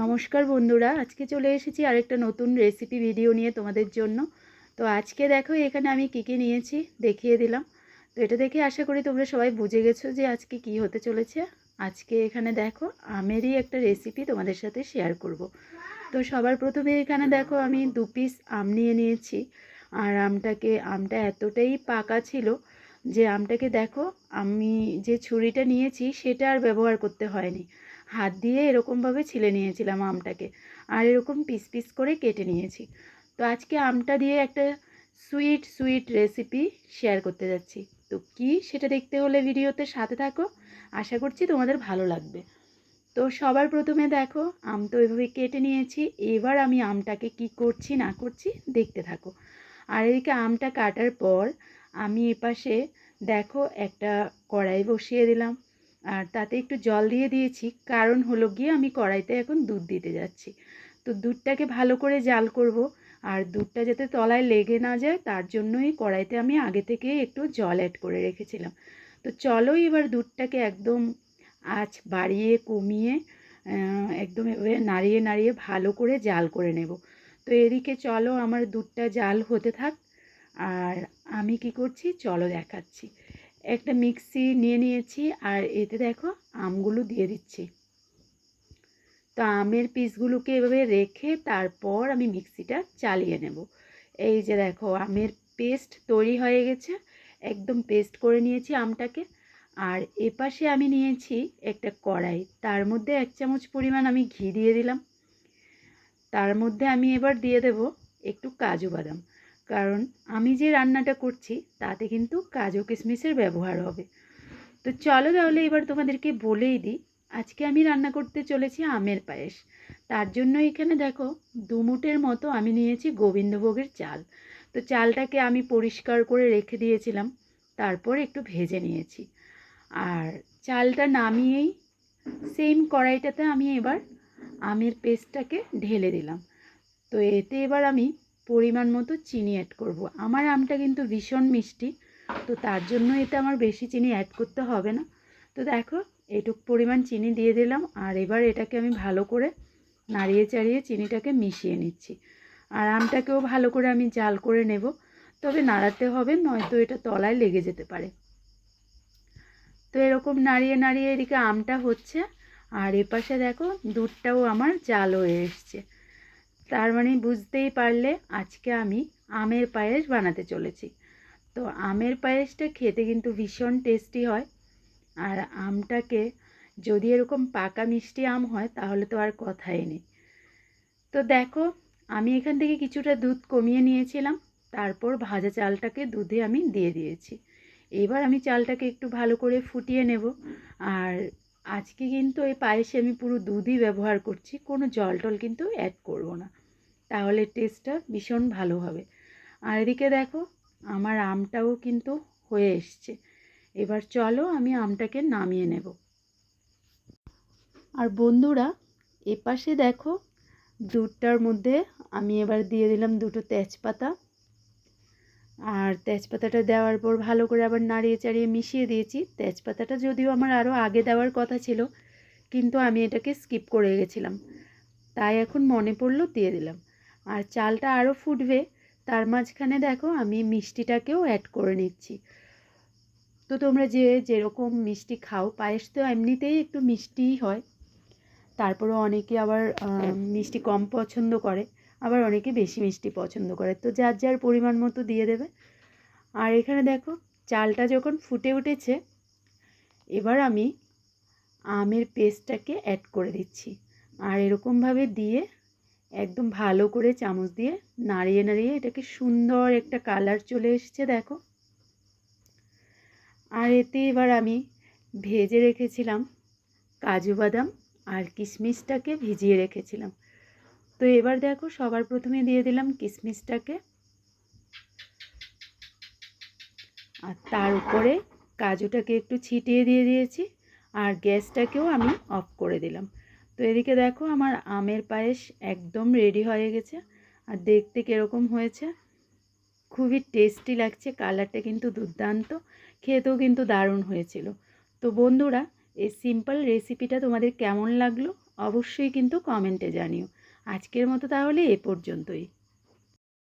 নমস্কার বন্ধুরা, আজকে চলে এসেছি আরেকটা নতুন রেসিপি ভিডিও নিয়ে তোমাদের জন্য। তো আজকে দেখো, এখানে আমি কী কী নিয়েছি দেখিয়ে দিলাম। তো এটা দেখে আশা করি তোমরা সবাই বুঝে গেছো যে আজকে কি হতে চলেছে। আজকে এখানে দেখো, আমেরই একটা রেসিপি তোমাদের সাথে শেয়ার করব। তো সবার প্রথমে এখানে দেখো, আমি দু পিস আম নিয়ে নিয়েছি। আর আমটাকে, আমটা এতটাই পাকা ছিল যে আমটাকে দেখো, আমি যে ছুরিটা নিয়েছি সেটা আর ব্যবহার করতে হয়নি। হাত দিয়ে এরকমভাবে ছিলে নিয়েছিলাম আমটাকে আর এরকম পিস পিস করে কেটে নিয়েছি। তো আজকে আমটা দিয়ে একটা সুইট সুইট রেসিপি শেয়ার করতে যাচ্ছি। তো কি সেটা দেখতে হলে ভিডিওতে সাথে থাকো। আশা করছি তোমাদের ভালো লাগবে। তো সবার প্রথমে দেখো, আম তো এভাবে কেটে নিয়েছি। এবার আমি আমটাকে কি করছি, না করছি দেখতে থাকো। আর এদিকে আমটা কাটার পর আমি এপাশে দেখো, একটা কড়াই বসিয়ে দিলাম। আর তাতে একটু জল দিয়ে দিয়েছি। কারণ হলো গিয়ে আমি কড়াইতে এখন দুধ দিতে যাচ্ছি। তো দুধটাকে ভালো করে জাল করব। আর দুধটা যাতে তলায় লেগে না যায়, তার জন্যই কড়াইতে আমি আগে থেকে একটু জল অ্যাড করে রেখেছিলাম। তো চলো এবার দুধটাকে একদম আঁচ বাড়িয়ে, কমিয়ে একদম এভাবে নাড়িয়ে নাড়িয়ে ভালো করে জাল করে নেব। তো এদিকে চলো, আমার দুধটা জাল হতে থাক। আর আমি কি করছি? চলো দেখাচ্ছি। একটা মিক্সি নিয়ে নিয়েছি আর এতে দেখো আমগুলো দিয়ে দিচ্ছি। তো আমের পিসগুলোকে এভাবে রেখে তারপর আমি মিক্সিটা চালিয়ে নেব। এই যে দেখো আমের পেস্ট তৈরি হয়ে গেছে। একদম পেস্ট করে নিয়েছি আমটাকে। আর এপাশে আমি নিয়েছি একটা কড়াই। তার মধ্যে এক চামচ পরিমাণ আমি ঘি দিয়ে দিলাম। তার মধ্যে আমি এবার দিয়ে দেব একটু কাজু বাদাম। কারণ আমি যে রান্নাটা করছি, তাতে কিন্তু কাজু কিশমিশের ব্যবহার হবে। তো চলো তাহলে এবার তোমাদেরকে বলেই দিই, আজকে আমি রান্না করতে চলেছি আমের পায়েস। তার জন্য এখানে দেখো দুমুটের মতো আমি নিয়েছি গোবিন্দভোগের চাল। তো চালটাকে আমি পরিষ্কার করে রেখে দিয়েছিলাম, তারপর একটু ভেজে নিয়েছি। আর চালটা নামিয়েই সেম কড়াইটাতে আমি এবার আমের পেস্টটাকে ঢেলে দিলাম। তো এতে এবার আমি পরিমাণ মতো চিনি অ্যাড করব। আমার আমটা কিন্তু ভীষণ মিষ্টি, তো তার জন্য এতে আমার বেশি চিনি অ্যাড করতে হবে না। তো দেখো, এটুক পরিমাণ চিনি দিয়ে দিলাম, আর এবার এটাকে আমি ভালো করে নাড়িয়ে চাড়িয়ে চিনিটাকে মিশিয়ে নিচ্ছি। আর আমটাকেও ভালো করে আমি জাল করে নেব, তবে নাড়াতে হবে, নয়তো এটা তলায় লেগে যেতে পারে। তো এরকম নাড়িয়ে নাড়িয়ে এদিকে আমটা হচ্ছে, আর এপাশে দেখো, দুধটাও আমার জাল হয়ে এসছে। তার মানে বুঝতেই পারলে আজকে আমি আমের পায়েস বানাতে চলেছি। তো আমের পায়েসটা খেতে কিন্তু ভীষণ টেস্টি হয়। আর আমটাকে যদি এরকম পাকা মিষ্টি আম হয়, তাহলে তো আর কথাই নেই। তো দেখো, আমি এখান থেকে কিছুটা দুধ কমিয়ে নিয়েছিলাম, তারপর ভাজা চালটাকে দুধে আমি দিয়ে দিয়েছি। এবার আমি চালটাকে একটু ভালো করে ফুটিয়ে নেব। আর আজকে কিন্তু এই পায়েসে আমি পুরো দুধই ব্যবহার করছি, কোনো জল টল কিন্তু অ্যাড করব না। তাহলে টেস্টটা ভীষণ ভালো হবে। আর এদিকে দেখো, আমার আমটাও কিন্তু হয়ে এসছে। এবার চলো আমি আমটাকে নামিয়ে নেব। আর বন্ধুরা, এপাশে দেখো, দুধটার মধ্যে আমি এবার দিয়ে দিলাম দুটো তেজপাতা। আর তেজপাতাটা দেওয়ার পর ভালো করে আবার নাড়িয়ে চাড়িয়ে মিশিয়ে দিয়েছি। তেজপাতাটা যদিও আমার আরও আগে দেওয়ার কথা ছিল, কিন্তু আমি এটাকে স্কিপ করে গেছিলাম। তাই এখন মনে পড়ল দিয়ে দিলাম। আর চালটা আরও ফুটবে। তার মাঝখানে দেখো আমি মিষ্টিটাকেও অ্যাড করে নিচ্ছি। তো তোমরা যে যেরকম মিষ্টি খাও, পায়েস তো এমনিতেই একটু মিষ্টিই হয়। তারপরেও অনেকে আবার মিষ্টি কম পছন্দ করে, আবার অনেকে বেশি মিষ্টি পছন্দ করে। তো যার যার পরিমাণ মতো দিয়ে দেবে। আর এখানে দেখো, চালটা যখন ফুটে উঠেছে, এবার আমি আমের পেস্টটাকে অ্যাড করে দিচ্ছি। আর এরকমভাবে দিয়ে একদম ভালো করে চামচ দিয়ে নাড়িয়ে নাড়িয়ে এটাকে সুন্দর একটা কালার চলে এসছে, দেখো। আর এতে এবার আমি ভেজে রেখেছিলাম কাজু বাদাম আর কিশমিশটাকে ভিজিয়ে রেখেছিলাম। তো এবার দেখো, সবার প্রথমে দিয়ে দিলাম কিশমিশটাকে। আর তার উপরে কাজুটাকে একটু ছিটিয়ে দিয়ে দিয়েছি আর গ্যাসটাকেও আমি অফ করে দিলাম। এদিকে দেখো আমার আমের পায়েস একদম রেডি হয়ে গেছে। আর দেখতে কীরকম হয়েছে? খুবই টেস্টি লাগছে কালারটা কিন্তু দুর্দান্ত, খেতেও কিন্তু দারুণ হয়েছিল। তো বন্ধুরা, এই সিম্পল রেসিপিটা তোমাদের কেমন লাগল? অবশ্যই কিন্তু কমেন্টে জানিও। আজকের মতো তাহলে এ পর্যন্তই।